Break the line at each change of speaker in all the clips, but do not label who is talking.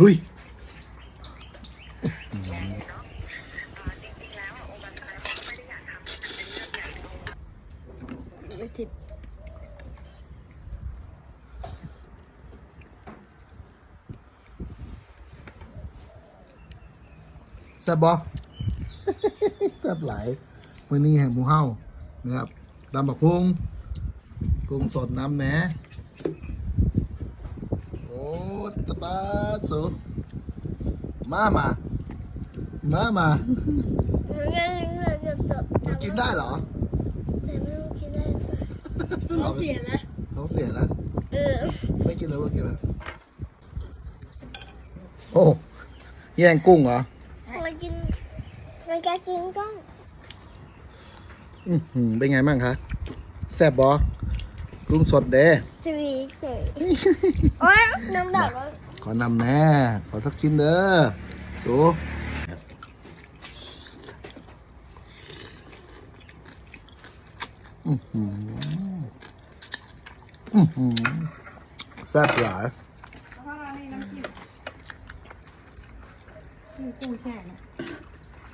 ลุย
ไม่ติด
แซ่บบ่แซ่บหลายมื้อนี้แห่งหมูเฮานะครับตำบักพุงกุ้งสดน้ำแหน ตะปาสุมามามามา
มันก็จะจะจะจะ
กินได้เหรอ
แต่ไม่รู้กินได้ท้องเสียนะ
ท้องเสียนะ
เออ
ไม่กินแล้วไม่กินแล้วโอ้แย่งกุ้งเหรอ
มันกินมันจะกินก้อง
อื้อหือเป็นไงบ้างคะแซ่บบ่ กุ้งสดเด้
จะมีเจ๋โอ๊ยน้ำดอกแล้ว
ขอนำแน่ขอสักชิ้นเด้อสูอื้อหืออื้อหือแซ่บหลาย
แล้วก็เราให้น้ำจิ้มจิ้มกุ้งแช่เนี่ย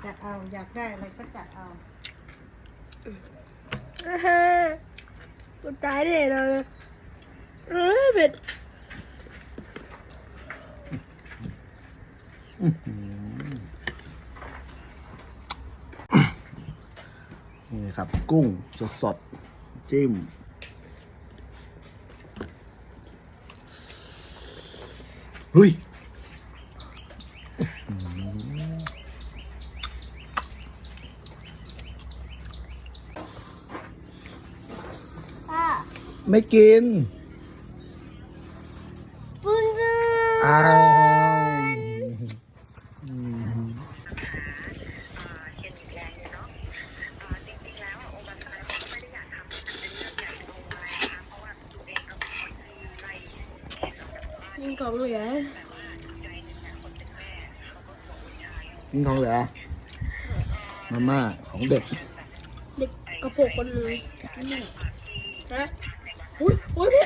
จัดเอาอยากได้อะไรก็จัดเอา
กูตายเลยเราเออเบ็ด
นี่ครับ กุ้งสดสดจิ้ม ลุย ไม่กิน
ปุ้นปุ้น
อ้าว
ยิงของเหลือ
กินของเหลือมาม่าของเด็ก
เด็กกระโปรงคนเลยนี่ฮะอุ้ย อุ้ยพี่